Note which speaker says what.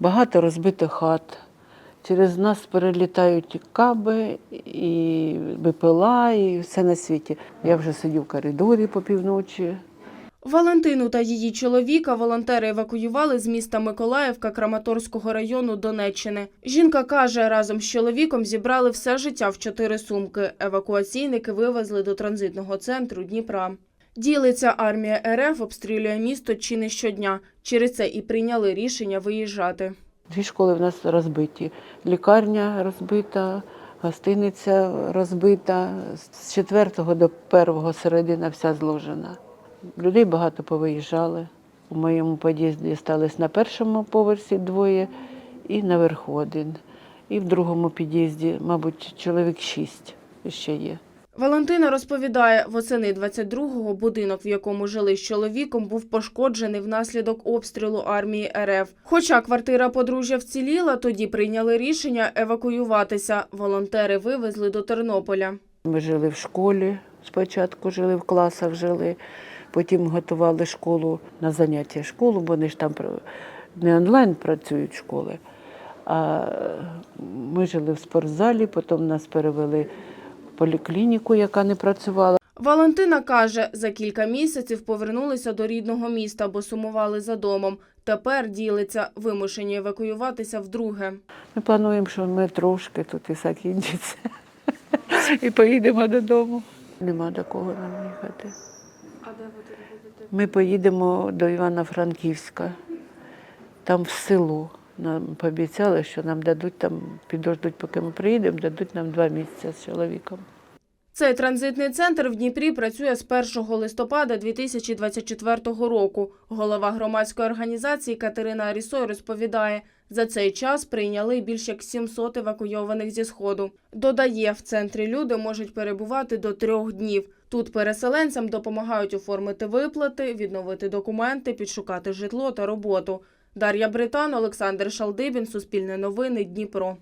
Speaker 1: багато розбитих хат. Через нас перелітають каби, і БПЛА, і все на світі. Я вже сидю в коридорі по півночі.
Speaker 2: Валентину та її чоловіка волонтери евакуювали з міста Миколаївка Краматорського району Донеччини. Жінка каже, разом з чоловіком зібрали все життя в чотири сумки. Евакуаційники вивезли до транзитного центру Дніпра. Ділиться армія РФ обстрілює місто чи не щодня. Через це і прийняли рішення виїжджати.
Speaker 1: Дві школи в нас розбиті. Лікарня розбита, гостиниця розбита. З 4 до 1 середина вся зложена. Людей багато повиїжджали. У моєму під'їзді стались на першому поверсі двоє і наверху один. І в другому під'їзді, мабуть, чоловік шість ще є.
Speaker 2: Валентина розповідає, восени 22-го будинок, в якому жили з чоловіком, був пошкоджений внаслідок обстрілу армії РФ. Хоча квартира подружжя вціліла, тоді прийняли рішення евакуюватися. Волонтери вивезли до Тернополя.
Speaker 1: Ми жили в школі, спочатку жили в класах, жили, потім готували школу на заняття школу, бо вони ж там не онлайн працюють школи. А ми жили в спортзалі, потім нас перевели поліклініку, яка не працювала.
Speaker 2: Валентина каже, за кілька місяців повернулися до рідного міста, бо сумували за домом. Тепер ділиться, вимушені евакуюватися вдруге.
Speaker 1: Ми плануємо, що ми трошки тут і закінчиться. І поїдемо додому. Нема до кого нам їхати.
Speaker 2: А де ви будете?
Speaker 1: Ми поїдемо до Івано-Франківська, там в село. Нам пообіцяли, що нам дадуть там, підождуть, поки ми приїдемо, дадуть нам два місяці з чоловіком.
Speaker 2: Цей транзитний центр в Дніпрі працює з 1 листопада 2024 року. Голова громадської організації Катерина Арісой розповідає, за цей час прийняли більш як 700 евакуйованих зі Сходу. Додає, в центрі люди можуть перебувати до трьох днів. Тут переселенцям допомагають оформити виплати, відновити документи, підшукати житло та роботу. Дар'я Британ, Олександр Шалдибін, Суспільне новини, Дніпро.